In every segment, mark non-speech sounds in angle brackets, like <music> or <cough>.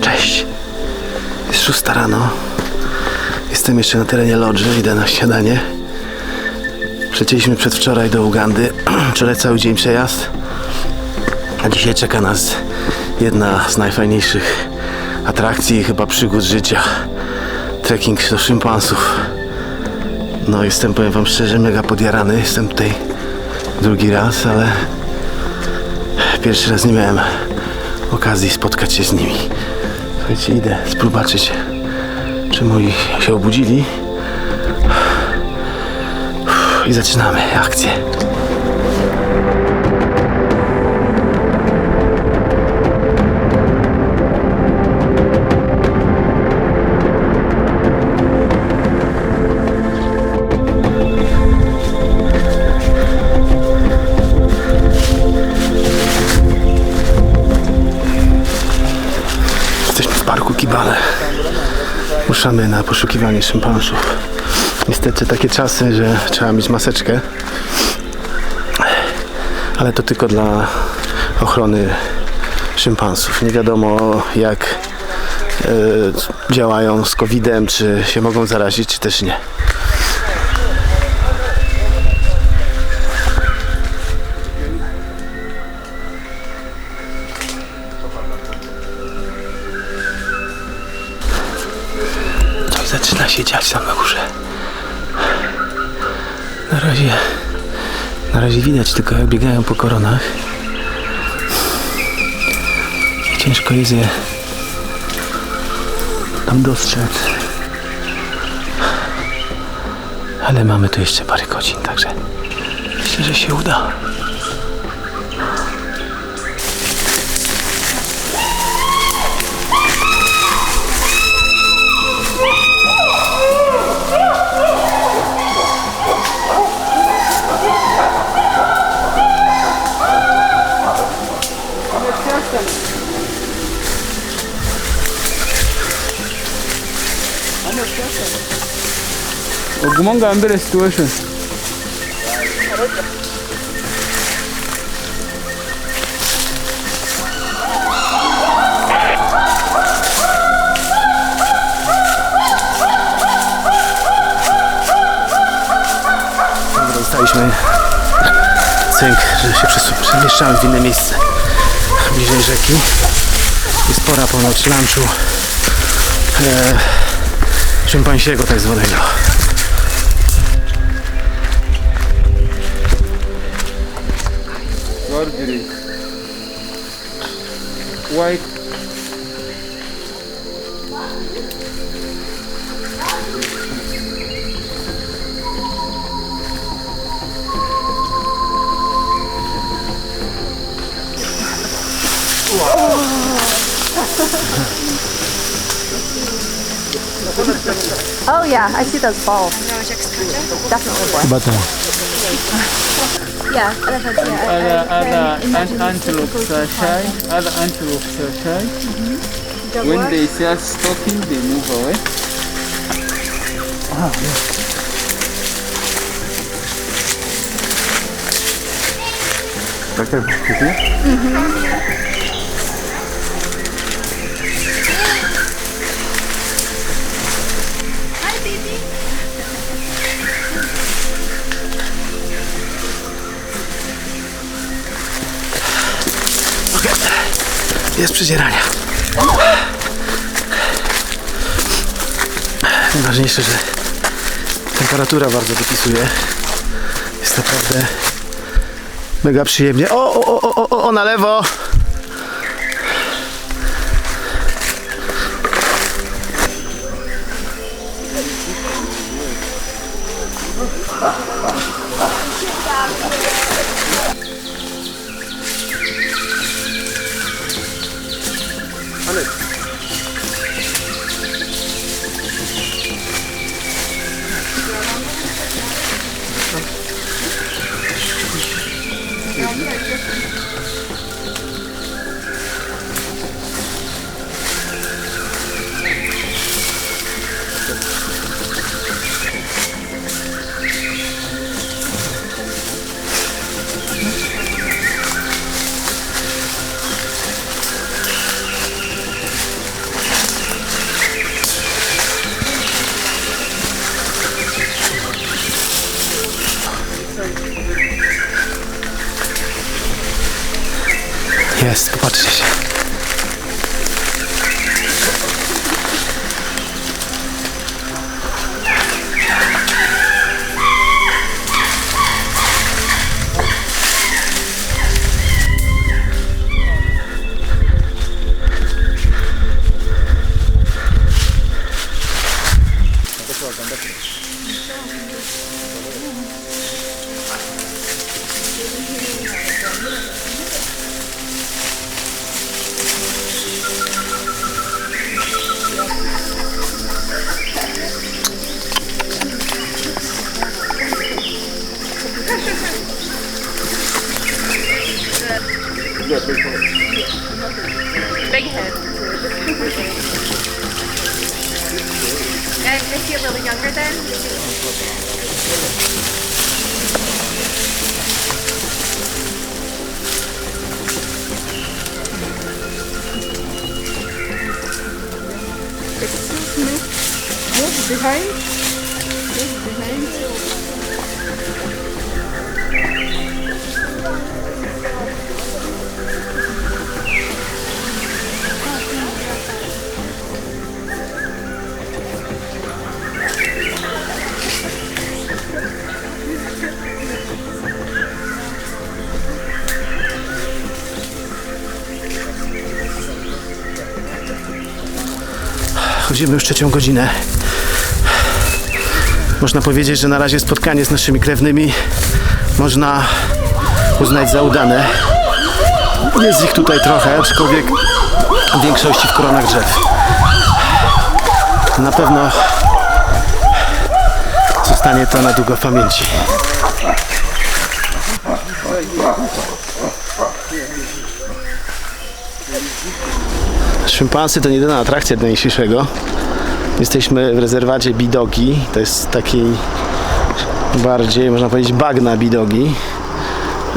Cześć. Jest szósta rano. Jestem jeszcze na terenie lodży, idę na śniadanie. Przecięliśmy przedwczoraj do Ugandy. <clears throat> Wczoraj cały dzień przejazd. A dzisiaj czeka nas jedna z najfajniejszych atrakcji i chyba przygód życia. Trekking do szympansów. No jestem, powiem wam szczerze, mega podjarany. Jestem tutaj drugi raz, ale pierwszy raz nie miałem okazji spotkać się z nimi. Słuchajcie, idę spróbować, czy moi się obudzili. I zaczynamy akcję. Ruszamy na poszukiwanie szympansów. Niestety takie czasy, że trzeba mieć maseczkę. Ale to tylko dla ochrony szympansów. Nie wiadomo jak e, działają z COVID-em, czy się mogą zarazić, czy też nie. Zaczyna się dziać tam na górze. Na razie, na razie widać tylko jak biegają po koronach. Ciężko jest je tam dostrzec. Ale mamy tu jeszcze parę godzin, także myślę, że się uda. Ogumanga mbele situation. Dobra, dostaliśmy cynk, że się przemieszczamy w inne miejsce bliżej rzeki. Jest pora ponoć lunchu e, tak zwanego. Gorgiri. White. Oh yeah, I see those balls. Definitely boy. Chyba yeah, other other antelopes are uh, shy. Other antelopes are shy. When they see us stalking, they move away. Wow. Yeah. Jest przedzierania. Najważniejsze, że temperatura bardzo dopisuje. Jest naprawdę mega przyjemnie. O, o, o, o, o, o na lewo! Thank you. 两面一个 da frente. Chodzimy już trzecią godzinę. Można powiedzieć, że na razie spotkanie z naszymi krewnymi można uznać za udane. Jest ich tutaj trochę, aczkolwiek w większości w koronach drzew. Na pewno zostanie to na długo w pamięci. Szympansy to nie jedyna atrakcja dnia dzisiejszego. Jesteśmy w rezerwacie Bidogi. To jest taki bardziej, można powiedzieć, bagna Bidogi.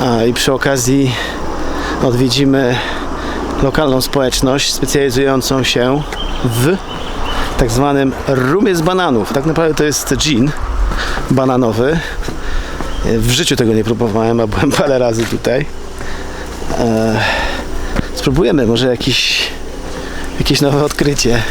A, I przy okazji odwiedzimy lokalną społeczność specjalizującą się w tak zwanym rumie z bananów. Tak naprawdę to jest gin bananowy. W życiu tego nie próbowałem, a byłem parę razy tutaj. E, spróbujemy, może jakiś, jakieś nowe odkrycie.